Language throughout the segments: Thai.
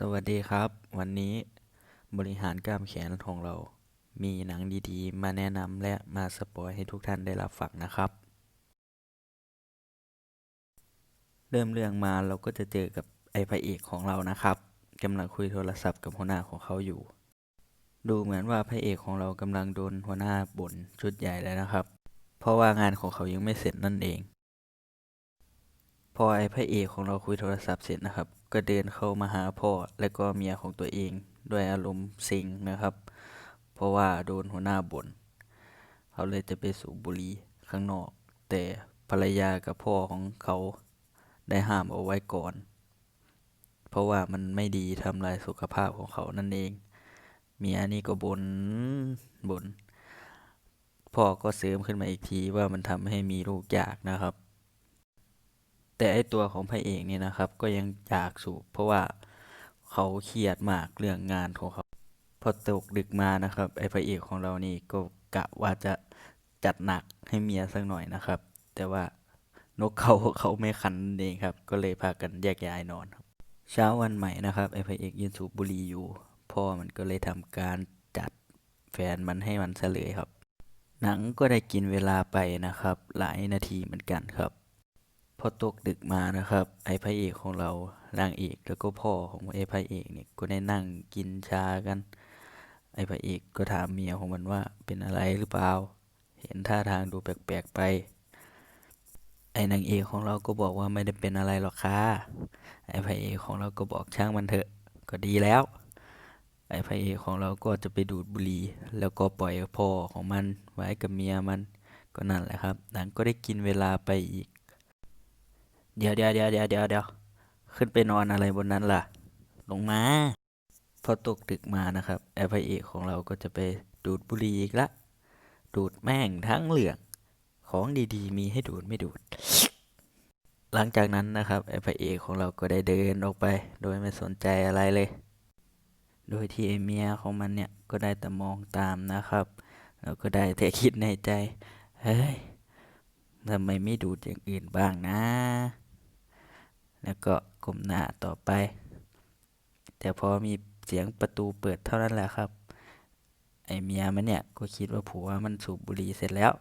สวัสดีครับ วันนี้บริหารกล้ามแขนของเรา มีหนังดีๆ มาแนะนำและมาสปอยให้ทุกท่านได้รับฟังนะครับ เริ่มเรื่องมาเราก็จะเจอกับไอ้พระเอกของเรานะครับกำลังคุยโทรศัพท์กับหัวหน้าของเขาอยู่ ดูเหมือนว่าพระเอกของเรากำลังโดนหัวหน้าบ่นชุดใหญ่เลยนะครับ เพราะว่างานของเขายังไม่เสร็จนั่นเอง พอไอ้พระเอกของเราคุยโทรศัพท์เสร็จนะครับ ก็เดินเข้ามาหาพ่อและก็เมียของตัวเองด้วยอารมณ์เซ็งนะครับ เพราะว่าโดนหัวหน้าบ่นเขาเลยจะไปสูบบุหรี่ข้างนอก แต่ภรรยากับพ่อของเขาได้ห้ามเอาไว้ก่อน เพราะว่ามันไม่ดีทำลายสุขภาพของเขานั่นเอง เมียนี่ก็บน่นบ่นพ่อก็เสริมขึ้นมาอีกทีว่ามันทำให้มีลูกยากนะครับ แต่ไอตัวของพระเอกเนี่ยนะครับ ก็ยังอยากสูบเพราะว่าเขาเครียดมากเรื่องงานของเขาพอตกดึกมานะครับไอพระเอกของเรานี่ก็กะว่าจะจัดหนักให้เมียสักหน่อยนะครับ แต่ว่านกเขาเขาไม่คันเองครับ ก็เลยพากันแยกย้ายนอนครับ เช้าวันใหม่นะครับไอพระเอกยืนสูบบุหรี่อยู่ พ่อมันก็เลยทำการจัดแฟนมันให้มันเฉลยครับ หนังก็ได้กินเวลาไปนะครับ หลายนาทีเหมือนกันครับ พอตกดึกมานะครับ ไอ้พระเอกของเรานางเอกแล้วก็พ่อของไอ้พระเอกเนี่ยก็ได้นั่งกินชากัน ไอ้พระเอกก็ถามเมียของมันว่าเป็นอะไรหรือเปล่า เห็นท่าทางดูแปลกๆไป ไอ้นางเอกของเราก็บอกว่าไม่ได้เป็นอะไรหรอกค่ะไอ้พระเอกของเราก็บอกช่างมันเถอะก็ดีแล้ว ไอ้พระเอกของเราก็จะไปดูดบุหรี่แล้วก็ปล่อยพ่อของมันไว้กับเมียมันก็นั่นแหละครับหนังก็ได้กินเวลาไปอีก เดี๋ยวเดี๋ยวเดี๋ยวเดี๋ยวเดี๋ยวเดี๋ยวขึ้นไปนอนอะไรบนนั้นล่ะ ลงมา พอตกดึกมานะครับไอ้พระเอของเราก็จะไปดูดบุหรี่อีกละ ดูดแม่งทั้งเหลือง ของดีๆ มีให้ดูดไม่ดูด หลังจากนั้นนะครับไอ้พระเอของเราก็ได้เดินออกไป โดยไม่สนใจอะไรเลย โดยที่ไอ้เมียของมันเนี่ยก็ได้แต่มองตามนะครับ แล้วก็ได้แต่คิดในใจ เฮ้ยทำไมไม่ดูดอย่างอื่นบ้างนะ แล้วก็ก้มหน้าต่อไป แต่พอมีเสียงประตูเปิดเท่านั้นแหละครับ ไอเมียมันเนี่ยก็คิดว่าผัวมันสูบบุหรี่เสร็จแล้ว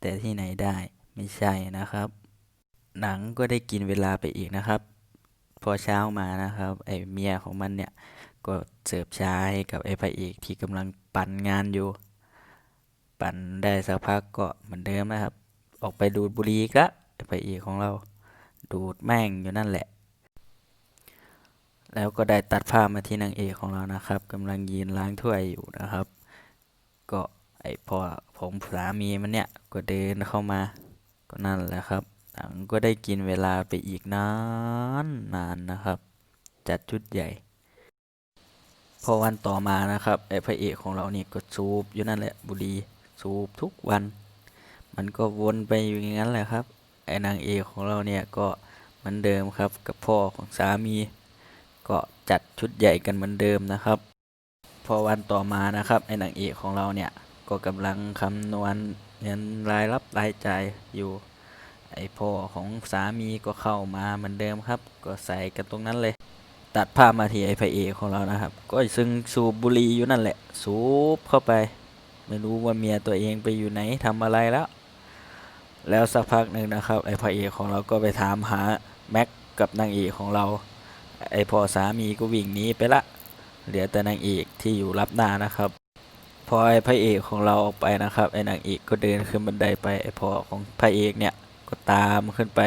แต่ที่ไหนได้ไม่ใช่นะครับ หนังก็ได้กินเวลาไปอีกนะครับ พอเช้ามานะครับ ไอเมียของมันเนี่ยก็เสิร์ฟชาให้กับไอพระเอกที่กำลังปั่นงานอยู่ ปั่นได้สักพักก็เหมือนเดิมนะครับ ออกไปดูดบุหรี่อีกละไอพระเอกของเรา ดูดแม่งอยู่นั่นแหละ แล้วก็ได้ตัดภาพมาที่นางเอกของเรานะครับกำลังยืนล้างถ้วยอยู่นะครับ ก็ไอพ่อผมสามีมันเนี่ยก็เดินเข้ามาก็นั่นแหละครับหนังก็ได้กินเวลาไปอีกนานนานนะครับ จัดชุดใหญ่ พอวันต่อมานะครับไอพระเอกของเราเนี่ยก็สูบอยู่นั่นแหละบุรีสูบทุกวัน มันก็วนไปอยู่อย่างนั้นแหละครับ ไอ้นางเอกของเราเนี่ยก็เหมือนเดิมครับกับพ่อของสามีก็จัดชุดใหญ่กันเหมือนเดิมนะครับ พอวันต่อมานะครับไอ้นางเอกของเราเนี่ยก็กำลังคำนวณเงินรายรับรายจ่ายอยู่ ไอ้พ่อของสามีก็เข้ามาเหมือนเดิมครับ ก็ใส่กันตรงนั้นเลย ตัดภาพมาที่ไอ้พระเอกของเรานะครับ ก็ซึ่งสูบบุหรี่อยู่นั่นแหละ สูบเข้าไป ไม่รู้ว่าเมียตัวเองไปอยู่ไหนทำอะไรแล้ว แล้วสักพักหนึ่งนะครับไอ้พระเอกของเราก็ไปถามหาแม็กกับนางเอกของเรา ไอ้พ่อสามีก็วิ่งหนีไปละ เหลือแต่นางเอกที่อยู่รับหน้านะครับ พอไอ้พระเอกของเราออกไปนะครับ ไอ้นางเอกก็เดินขึ้นบันไดไปไอ้พ่อของพระเอกเนี่ยก็ตามขึ้นไป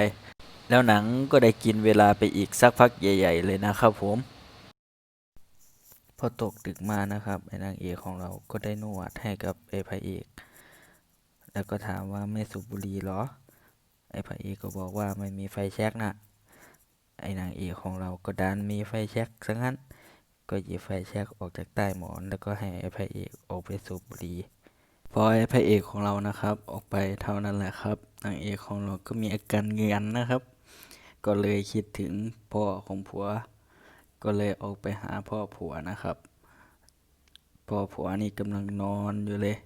แล้วหนังก็ได้กินเวลาไปอีกสักพักใหญ่ ๆ เลยนะครับผมพอตกดึกมานะครับไอ้นางเอกของเราก็ได้นวดให้กับไอ้พระเอก แล้วก็ถามว่าไม่สูบบุหรี่เหรอ ไอ้พระเอกก็บอกว่าไม่มีไฟแช็กนะไอ้นางเอกของเราก็ดันมีไฟแช็กซะงั้น ก็หยิบไฟแช็กออกจากใต้หมอน แล้วก็ให้ไอ้พระเอกออกไปสูบบุหรี่ พอไอ้พระเอกของเรานะครับ ออกไปเท่านั้นแหละครับ นางเอกของเราก็มีอาการเงือนนะครับ ก็เลยคิดถึงพ่อของผัว ก็เลยออกไปหาพ่อผัวนะครับ พ่อผัวนี่กำลังนอนอยู่เลย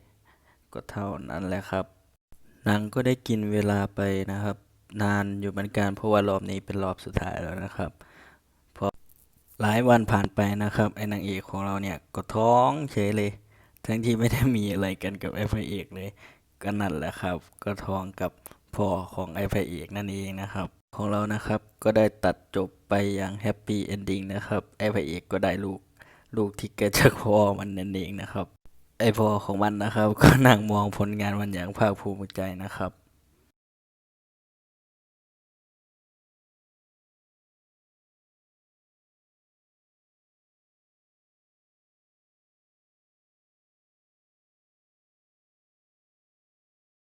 ก็เท่านั้นแหละครับ หนังก็ได้กินเวลาไปนะครับ นานอยู่เหมือนกันเพราะว่ารอบนี้เป็นรอบสุดท้ายแล้วนะครับเพราะหลายวันผ่านไปนะครับไอ้นางเอกของเราเนี่ยก็ท้องเฉยเลย ทั้งที่ไม่ได้มีอะไรกันกับไอ้พระเอกเลยก็นั่นแหละครับ ก็ท้องกับพ่อของไอ้พระเอกนั่นเองนะครับ ของเรานะครับก็ได้ตัดจบไปอย่างแฮปปี้เอนดิ้งนะครับไอ้พระเอกก็ได้ลูกลูกที่เกิดจากพ่อมันนั่นเองนะครับ ไอพ่อของมันนะครับ ก็นั่งมองผลงานมันอย่างภาคภูมิใจนะครับ